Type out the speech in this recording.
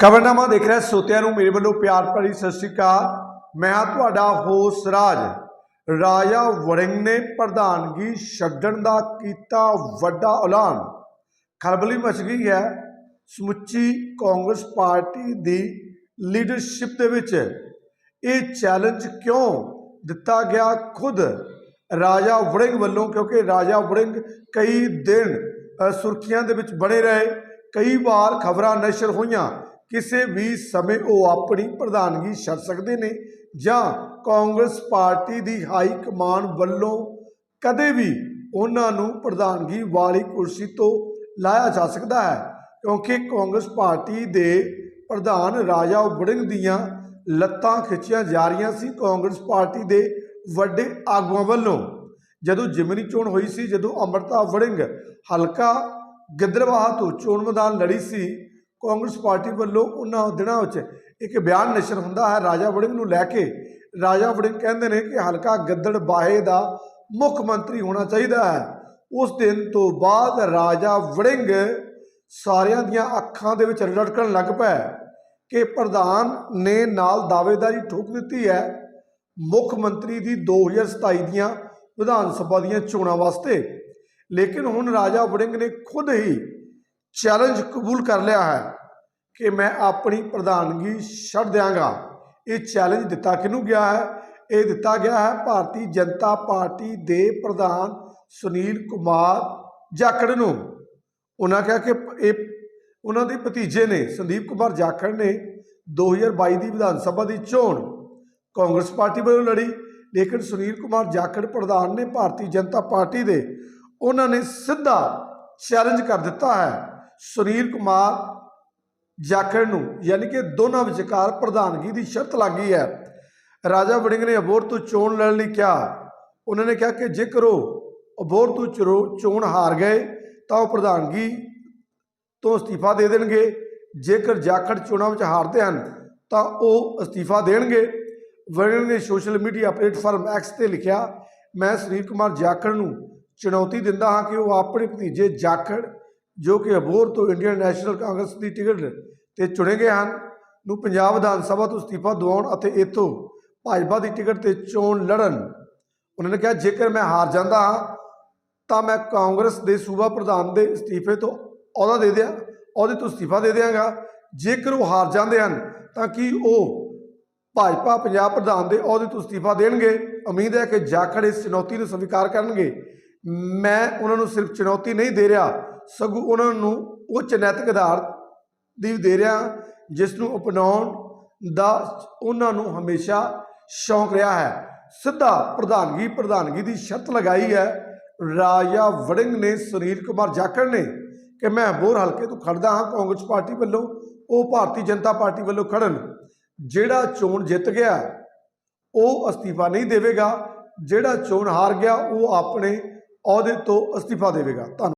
ਖਬਰਨਾਮਾ ਦੇਖ ਰਿਹਾ ਸੋਤਿਆਂ ਨੂੰ, ਮੇਰੇ ਵੱਲੋਂ ਪਿਆਰ ਭਰੀ ਸਤਿ ਸ਼੍ਰੀ ਅਕਾਲ। ਮੈਂ ਹਾਂ ਤੁਹਾਡਾ ਹੋਸ ਰਾਜ। ਰਾਜਾ ਵੜਿੰਗ ਨੇ ਪ੍ਰਧਾਨਗੀ ਛੱਡਣ ਦਾ ਕੀਤਾ ਵੱਡਾ ਐਲਾਨ। ਖਲਬਲੀ ਮਚ ਗਈ ਹੈ। ਸਮੁੱਚੀ ਕਾਂਗਰਸ ਪਾਰਟੀ ਦੀ ਲੀਡਰਸ਼ਿਪ ਦੇ ਵਿੱਚ ਇਹ ਚੈਲੰਜ ਕਿਉਂ ਦਿੱਤਾ ਗਿਆ ਖੁਦ? ਰਾਜਾ ਵੜਿੰਗ ਵੱਲੋਂ, ਕਿਉਂਕਿ ਰਾਜਾ ਵੜਿੰਗ ਕਈ ਦਿਨ ਸੁਰਖੀਆਂ ਦੇ ਵਿੱਚ ਬਣੇ ਰਹੇ, ਕਈ ਵਾਰ ਖਬਰਾਂ ਨਸ਼ਰ ਹੋਈਆਂ ਕਿਸੇ ਵੀ ਸਮੇਂ ਉਹ ਆਪਣੀ ਪ੍ਰਧਾਨਗੀ ਛੱਡ ਸਕਦੇ ਨੇ ਜਾਂ ਕਾਂਗਰਸ ਪਾਰਟੀ ਦੀ ਹਾਈ ਕਮਾਨ ਵੱਲੋਂ ਕਦੇ ਵੀ ਉਹਨਾਂ ਨੂੰ ਪ੍ਰਧਾਨਗੀ ਵਾਲੀ ਕੁਰਸੀ ਤੋਂ ਲਾਇਆ ਜਾ ਸਕਦਾ ਹੈ, ਕਿਉਂਕਿ ਕਾਂਗਰਸ ਪਾਰਟੀ ਦੇ ਪ੍ਰਧਾਨ ਰਾਜਾ ਵੜਿੰਗ ਦੀਆਂ ਲੱਤਾਂ ਖਿੱਚੀਆਂ ਜਾ ਰਹੀਆਂ ਸੀ ਕਾਂਗਰਸ ਪਾਰਟੀ ਦੇ ਵੱਡੇ ਆਗੂਆਂ ਵੱਲੋਂ। ਜਦੋਂ ਜਿਮਨੀ ਚੋਣ ਹੋਈ ਸੀ, ਜਦੋਂ ਅੰਮ੍ਰਿਤਾ ਵੜਿੰਗ ਹਲਕਾ ਗਿੱਦਰਵਾਹ ਤੋਂ ਚੋਣ ਮੈਦਾਨ ਲੜੀ ਸੀ ਕਾਂਗਰਸ ਪਾਰਟੀ ਵੱਲੋਂ ਉਹਨਾਂ ਦਿਨਾਂ ਵਿੱਚ ਇੱਕ ਬਿਆਨ ਨਸ਼ਰ ਹੁੰਦਾ ਹੈ, ਰਾਜਾ ਵੜਿੰਗ ਨੂੰ ਲੈ ਕੇ। ਰਾਜਾ ਵੜਿੰਗ ਕਹਿੰਦੇ ਨੇ ਕਿ ਹਲਕਾ ਗੱਦੜ ਗਿੱਦੜਬਾਹੇ ਦਾ ਮੁੱਖ ਮੰਤਰੀ ਹੋਣਾ ਚਾਹੀਦਾ ਹੈ। ਉਸ ਦਿਨ ਤੋਂ ਬਾਅਦ ਰਾਜਾ ਵੜਿੰਗ ਸਾਰਿਆਂ ਦੀਆਂ ਅੱਖਾਂ ਦੇ ਵਿੱਚ ਰੜਕਣ ਲੱਗ ਪਿਆ ਕਿ ਪ੍ਰਧਾਨ ਨੇ ਨਾਲ ਦਾਅਵੇਦਾਰੀ ਠੋਕ ਦਿੱਤੀ ਹੈ। ਮੁੱਖ ਮੰਤਰੀ ਦੀ 2027 ਦੀਆਂ ਵਿਧਾਨ ਸਭਾ ਦੀਆਂ ਚੋਣਾਂ ਵਾਸਤੇ। ਲੇਕਿਨ ਹੁਣ ਰਾਜਾ ਵੜਿੰਗ ਨੇ ਖੁਦ ਹੀ ਚੈਲੰਜ ਕਬੂਲ ਕਰ ਲਿਆ ਹੈ ਕਿ ਮੈਂ ਆਪਣੀ ਪ੍ਰਧਾਨਗੀ ਛੱਡ ਦਿਆਂਗਾ। ਇਹ ਚੈਲੰਜ ਦਿੱਤਾ ਕਿਹਨੂੰ ਗਿਆ ਹੈ? ਇਹ ਦਿੱਤਾ ਗਿਆ ਹੈ ਭਾਰਤੀ ਜਨਤਾ ਪਾਰਟੀ ਦੇ ਪ੍ਰਧਾਨ ਸੁਨੀਲ ਕੁਮਾਰ ਜਾਖੜ ਨੂੰ। ਉਹਨਾਂ ਕਿਹਾ ਕਿ ਇਹ ਉਹਨਾਂ ਦੇ ਭਤੀਜੇ ਨੇ ਸੰਦੀਪ ਕੁਮਾਰ ਜਾਖੜ ਨੇ 2022 ਦੀ ਵਿਧਾਨ ਸਭਾ ਦੀ ਚੋਣ। ਕਾਂਗਰਸ ਪਾਰਟੀ ਵੱਲੋਂ ਲੜੀ, ਲੇਕਿਨ ਸੁਨੀਲ ਕੁਮਾਰ ਜਾਖੜ ਪ੍ਰਧਾਨ ਨੇ ਭਾਰਤੀ ਜਨਤਾ ਪਾਰਟੀ ਦੇ ਉਹਨਾਂ ਨੇ ਸਿੱਧਾ ਚੈਲੰਜ ਕਰ ਦਿੱਤਾ ਹੈ। ਸੁਨੀਲ ਕੁਮਾਰ ਜਾਖੜ ਨੂੰ, ਯਾਨੀ ਕਿ ਦੋਨਾਂ ਵਿਚਕਾਰ ਪ੍ਰਧਾਨਗੀ ਦੀ ਸ਼ਰਤ ਲੱਗੀ ਹੈ। ਰਾਜਾ ਵੜਿੰਗ ਨੇ ਅਬੋਰ ਤੋਂ ਚੋਣ ਲੜਨ ਲਈ ਕਿਹਾ। ਉਹਨਾਂ ਨੇ ਕਿਹਾ ਕਿ ਜੇਕਰ ਉਹ ਅਬੋਰ ਤੋਂ ਚਰੋ- ਚੋਣ ਹਾਰ ਗਏ, ਤਾਂ ਉਹ ਪ੍ਰਧਾਨਗੀ ਤੋਂ ਅਸਤੀਫਾ ਦੇ ਦੇਣਗੇ। ਜੇਕਰ ਜਾਖੜ ਚੋਣਾਂ ਵਿੱਚ ਹਾਰਦੇ ਹਨ, ਤਾਂ ਉਹ ਅਸਤੀਫਾ ਦੇਣਗੇ। ਵੜਿੰਗ ਨੇ ਸੋਸ਼ਲ ਮੀਡੀਆ ਪਲੇਟਫਾਰਮ ਐਕਸ ਤੇ ਲਿਖਿਆ, ਮੈਂ ਸੁਨੀਲ ਕੁਮਾਰ ਜਾਖੜ ਨੂੰ ਚੁਣੌਤੀ ਦਿੰਦਾ ਹਾਂ ਕਿ ਉਹ ਆਪਣੇ ਭਤੀਜੇ ਜਾਖੜ ਜੋ ਕਿ ਅਬੋਰ ਤੋਂ ਇੰਡੀਅਨ ਨੈਸ਼ਨਲ ਕਾਂਗਰਸ ਦੀ ਟਿਕਟ ਤੇ ਚੁਣੇ ਗਏ ਹਨ, ਨੂੰ ਪੰਜਾਬ ਵਿਧਾਨ ਸਭਾ ਤੋਂ ਅਸਤੀਫਾ ਦਿਵਾਉਣ ਅਤੇ ਇਥੋਂ ਭਾਜਪਾ ਦੀ ਟਿਕਟ ਤੇ ਚੋਣ ਲੜਨ। ਉਹਨਾਂ ਨੇ ਕਿਹਾ, ਜੇਕਰ ਮੈਂ ਹਾਰ ਜਾਂਦਾ ਹਾਂ, ਤਾਂ ਮੈਂ ਕਾਂਗਰਸ ਦੇ ਸੂਬਾ ਪ੍ਰਧਾਨ ਦੇ ਅਸਤੀਫੇ ਤੋਂ ਅਹੁਦਾ ਦੇ ਦਿਆਂ, ਅਹੁਦੇ ਤੋਂ ਅਸਤੀਫਾ ਦੇ ਦਿਆਂਗਾ। ਜੇਕਰ ਉਹ ਹਾਰ ਜਾਂਦੇ ਹਨ, ਤਾਂ ਕੀ ਉਹ ਭਾਜਪਾ ਪੰਜਾਬ ਪ੍ਰਧਾਨ ਦੇ ਅਹੁਦੇ ਤੋਂ ਅਸਤੀਫਾ ਦੇਣਗੇ? ਉਮੀਦ ਹੈ ਕਿ ਜਾਖੜ ਇਸ ਚੁਣੌਤੀ ਨੂੰ ਸਵੀਕਾਰ ਕਰਨਗੇ। ਮੈਂ ਉਹਨਾਂ ਨੂੰ ਸਿਰਫ ਚੁਣੌਤੀ ਨਹੀਂ ਦੇ ਰਿਹਾ ਸਗੋਂ ਉਹਨਾਂ ਨੂੰ ਉੱਚ ਨੈਤਿਕ ਆਧਾਰ ਦੀ ਦੇ ਰਿਹਾ ਜਿਸ ਨੂੰ ਅਪਣਾਉਣ ਦਾ ਉਹਨਾਂ ਨੂੰ ਹਮੇਸ਼ਾ ਸ਼ੌਂਕ ਰਿਹਾ ਹੈ। ਸਿੱਧਾ ਪ੍ਰਧਾਨਗੀ ਪ੍ਰਧਾਨਗੀ ਦੀ ਸ਼ਰਤ ਲਗਾਈ ਹੈ। ਰਾਜਾ ਵੜਿੰਗ ਨੇ ਸੁਨੀਲ ਕੁਮਾਰ ਜਾਖੜ ਨੇ ਕਿ ਮੈਂ ਬੋਰ ਹਲਕੇ ਤੋਂ ਖੜਦਾ ਹਾਂ, ਕਾਂਗਰਸ ਪਾਰਟੀ ਵੱਲੋਂ, ਉਹ ਭਾਰਤੀ ਜਨਤਾ ਪਾਰਟੀ ਵੱਲੋਂ ਖੜਨ ਜਿਹੜਾ ਚੋਣ ਜਿੱਤ ਗਿਆ, ਉਹ ਅਸਤੀਫਾ ਨਹੀਂ ਦੇਵੇਗਾ। ਜਿਹੜਾ ਚੋਣ ਹਾਰ ਗਿਆ, ਉਹ ਆਪਣੇ ਅਹੁਦੇ ਤੋਂ ਅਸਤੀਫਾ ਦੇਵੇਗਾ। ਧੰਨਵਾਦ